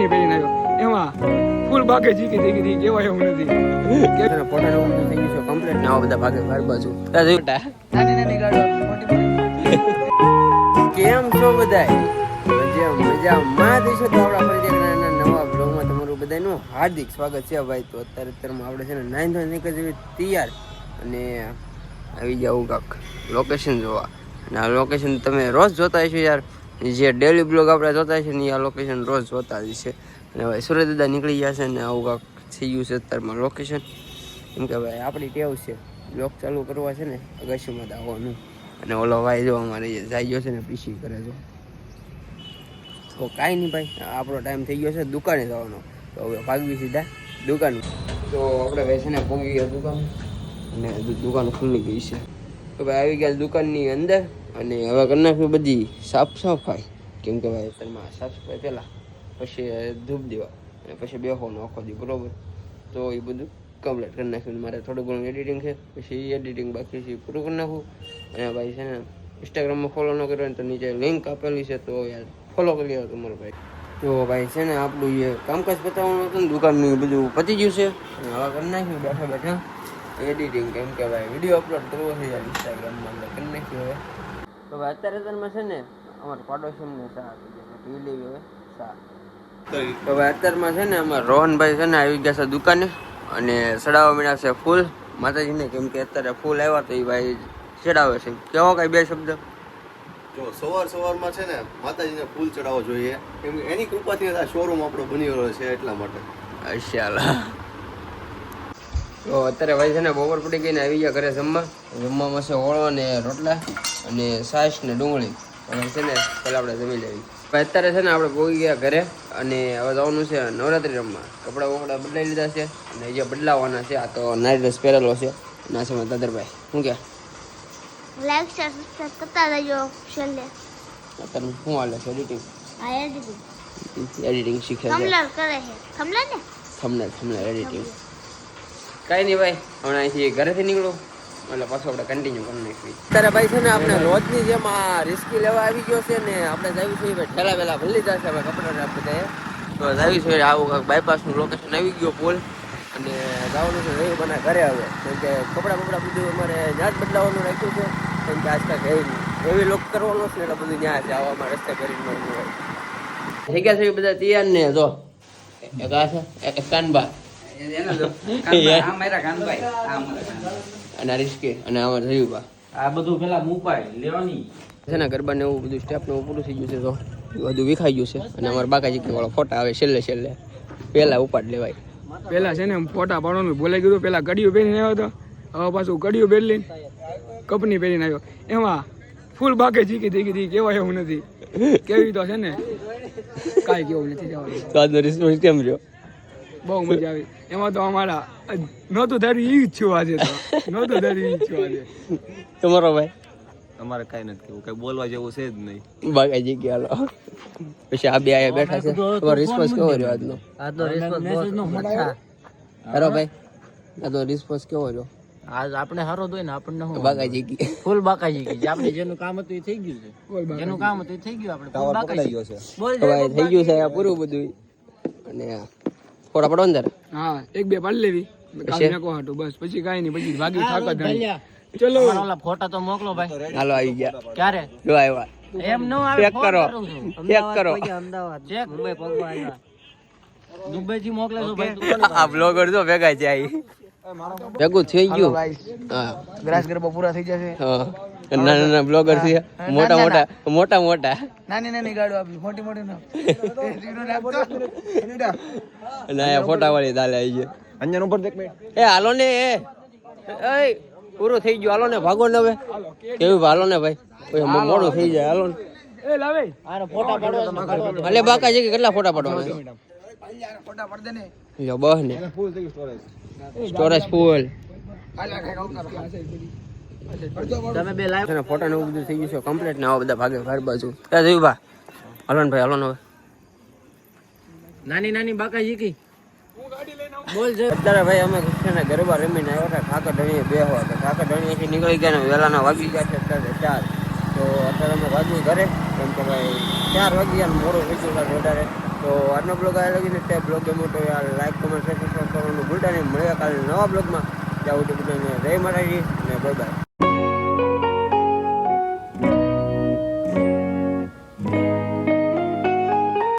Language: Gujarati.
કપની પહેરીને આવ્યો. એમાં ફૂલ બાગે જીકી થઈ ગઈ કેવાય એવું નથી. ફોટા નું થઈ ગયું છે કમ્પ્લીટ ના બધા ભાગે ઘર બાજુ. નાની નાની ગાડો કેમ છો બધાય? મજા મજામાં. દેશો તો આપણા ફરી નવા બ્લોગમાં તમારું બધાનું હાર્દિક સ્વાગત છે. ભાઈ તો અત્યારે અત્યારમાં આપણે છે ને નાઇન ધોરણ નીકળી જેવી તૈયાર. અને આવી જાવ કાક લોકેશન જોવા. અને આ લોકેશન તમે રોજ જોતા હશો યાર. જે ડેલી બ્લોગ આપણે જોતા છે ને આ લોકેશન રોજ જોતા જ છે. અને ભાઈ સુરત દાદા નીકળી ગયા છે ને, આવું કાંક થઈ ગયું છે અત્યારમાં લોકેશન કેમ કે ભાઈ, આપણી ટેવ છે. બ્લોગ ચાલુ કરવા છે ને અગસ્યમાં જ આવવાનું. અને ઓલો ભાઈ જો અમારે જાય ગયો છે ને પીસી કરે છે. તો કાંઈ નહીં ભાઈ, આપણો ટાઈમ થઈ ગયો છે, દુકાને જવાનો. તો હવે ભાગવી સીધા દુકાન. તો આપણે ભાઈ છે ને પહોંચી ગયા દુકાન. અને દુકાન ખુલ્લી ગઈ છે. તો ભાઈ, આવી ગયા દુકાનની અંદર. અને હવે કરી નાખ્યું બધી સાફ સફાઈ. કેમ કે ભાઈ સાફ સફાઈ પહેલાં, પછી ધૂપ દેવા, અને પછી બેહોનો આખો દી, બરોબર? તો એ બધું કમ્પ્લીટ કરી નાખ્યું. મારે થોડું ઘણું એડિટિંગ છે, પછી એડિટિંગ બાકી છે પૂરું કરી નાખું. અને ભાઈ છે ને ઇન્સ્ટાગ્રામમાં ફોલો ન કર્યો તો નીચે લિંક આપેલી છે, તો યાર ફોલો કરી લેવો તમારો ભાઈ. તો ભાઈ છે ને, આપણું એ કામકાજ બતાવવાનું હતું ને, દુકાનનું બધું પતી ગયું છે. અને હવે કરી નાખ્યું બેઠા બેઠા. એડિટિંગ કેમ કે ભાઈ વીડિયો અપલોડ કરવો છે યાર ઇન્સ્ટાગ્રામમાં એટલે કરી નાખ્યું હવે. તો હવે અત્યારે અત્યારમાં છે ને અમારા પાડોશીને સા પી લેવી હવે તો ભાઈ અત્યારમાં છે ને અમારા રોહનભાઈ છે ને આવી ગયા છે દુકાને અને ચડાવવા મળ્યા છે ફૂલ. માતાજીને કેમ કે અત્યારે ફૂલ આવ્યા તો એ ભાઈ ચડાવે છે. કેવો કઈ બે શબ્દ? જો સવાર સવારમાં છે ને માતાજીને ફૂલ ચડાવવો જોઈએ. કેમ કે એની કૃપાથી આ શોરૂમ આપણો બની રહ્યો છે એટલા માટે. અશાલા તો અત્યારે ભાઈ છે ને બપોર પડી ગઈને આવી ગયા ઘરે જમવા. જમવામાં છે ઓળો ને રોટલા અને છાશ ને ડુંગળી. હવે છે ને પહેલાં આપણે જમી લેવી. અત્યારે છે ને આપણે પહોંચી ગયા ઘરે અને હવે જવાનું છે નવરાત્રી રમવા. કપડાં બપડા બદલાઈ લીધા છે અને જે બદલાવાના છે આ તો નાઇટ ડ્રેસ પહેરેલો છે. ના છે દાદરભાઈ. શું કે? લાઈક શેર સબસ્ક્રાઇબ કરતા રહેજો છેલ્લે અત્યારે શું હાલે છે? એડિટિંગ એડિટિંગ એડિટિંગ શીખે છે. થમલર કરે છે. ને? એડિટિંગ કાંઈ નહીં ભાઈ, હમણાં અહીંથી ઘરેથી નીકળું. એટલે પાછું આપણે કન્ટિન્યુ કરી નાખવી અત્યારે ભાઈ છે ને આપણે રોજની જેમ આ રિસ્કી લેવા આવી ગયો છે ને આપણે જાવી છીએ ભાઈ ઠેલા વેલા ભરી જશે ભાઈ કપડાં આપણે તો જાવી છે આવું કાંઈક બાયપાસનું લોકેશન આવી ગયો પુલ અને જવાનું છે રહી બના ઘરે હવે. કેમ કે કપડાં બપડા બધું અમારે જ્યાં જ બદલાવાનું રાખ્યું છે. કેમ કે આજકાલ એવી એવી લોક કરવાનો છે એટલે બધું ત્યાં છે આવવામાં રસ્તે કરીને થઈ ગયા છે બધા તૈયાર ને જો. એક આ છે, એક કાનબા. અને રિસ્કી અને આમાં બા. આ બધું પેલા મુપાય લેવાની. છે ને ગરબા ને એવું બધું સ્ટેપ ને એવું પૂરું થઈ ગયું છે તો બધું વિખાઈ ગયું છે. અને અમારા બાકાજી વાળો ફોટા આવે છેલ્લે છેલ્લે. પહેલા ઉપાડ લેવાય. પેલા છે ને ફોટા પાડવાનું બોલાઈ ગયું પેલા કડિયું પહેરીને આવ્યો હતો. હવે પાછું કડિયું પહેરી કપની પહેરીને આવ્યો. એમાં ફૂલ બાકી જીકી થઈ દી કેવાય એવું નથી. કેવી તો છે ને કાંઈ કેવું નથી જવાનું. તો આજનો રિસ્પોન્સ કેમ રહ્યો? બહુ મજા આવી. એમાં તો અમારા નહોતું ધાર્યું એ ઈચ્છું આજે તો. નહોતું ધાર્યું ઈચ્છું આજે. તમારો ભાઈ? અમારે કઈ નથી કેવું કઈ બોલવા જેવું છે જ નહીં. બાકાજી કે હાલો. પછી આ બે આયા બેઠા છે. તમારો રિસ્પોન્સ કેવો રહ્યો આજનો? આજનો રિસ્પોન્સ હેરો ભાઈ આજનો રિસ્પોન્સ કેવો રહ્યો? આજ આપણે હારો દોય ને આપણને શું બાકાજી કે ફૂલ બાકાજી ગઈ આપણે જેનું કામ હતું એ થઈ ગયું છે. જેનું કામ હતું એ થઈ ગયું આપણે ફૂલ બાકાજી બોલ તો થઈ ગયું છે આ પૂરું બધું અને આ ફોટા પડો અંદર? હા એક બે પાડી લેવી? હાટું બસ. પછી કાંઈ નહીં પછી ભાગી થાક જ ચલો. ફોટા તો મોકલો ભાઈ. હાલો આવી ગયા. ક્યારે? જો આવ્યા. એમ નો આવે ચેક કરો. ચેક કરો. ચેક. મુંબઈ પગવા આવ્યા. દુબઈ થી મોકલે છો ભાઈ આ બ્લોગર જો ભેગા છે આઈ ભેગું થઈ ગયું. હા. ગ્રાસ ગરબા પૂરા થઈ જશે. હા. નાના નાના બ્લોગર છે મોટા મોટા મોટા મોટા. નાની નાની ગાડો આપી મોટી મોટી ના ના ફોટા વાળી દાલે આવી છે અંજન ઉપર દેખ એ હાલો ને એ. એ પૂરું થઈ ગયું. હાલો ને ભાગો ને હવે. કેવું હાલો ને ભાઈ. ઓય, મોડું થઈ જાય. હાલો ને. એ લાવે. આને ફોટા પાડવા અલે બાકા છે કે કેટલા ફોટા પાડવાના ફોટા પડ દે ને. યો બહ ને. સ્ટોરેજ ફૂલ તમે બે લાઈવ છે ફોટો ને એવું બધું થઈ ગયું છે કમ્પ્લીટ ને આવા બધા ભાગે ઘર બાજુ. ત્યાં જોયું બા? હાલો ભાઈ હાલો હવે. નાની નાની બાકા જીકી બોલ જે અત્યારે ભાઈ અમે છે ને ગરબા રમીને આવ્યા હતા ઠાકર બે હતા. ઠાકર ઢણીએથી નીકળી ગયા ને વહેલાના વાગી ગયા છે અત્યારે ચાર. તો અત્યારે અમે વાગ્યું ઘરે. કેમ કે ભાઈ ચાર વાગી ગયા મોડું થઈ ગયું વધારે. તો આજનો બ્લોગ આ લગીને તે બ્લોગ ગમો તો યાર લાઈક કમેન્ટ સબસ્ક્રાઈબ કરવાનું ભૂલતા નહીં. મળ્યા કાલે નવા બ્લોગમાં ત્યાં સુધી બધાને જય માતાજી અને બાય બાય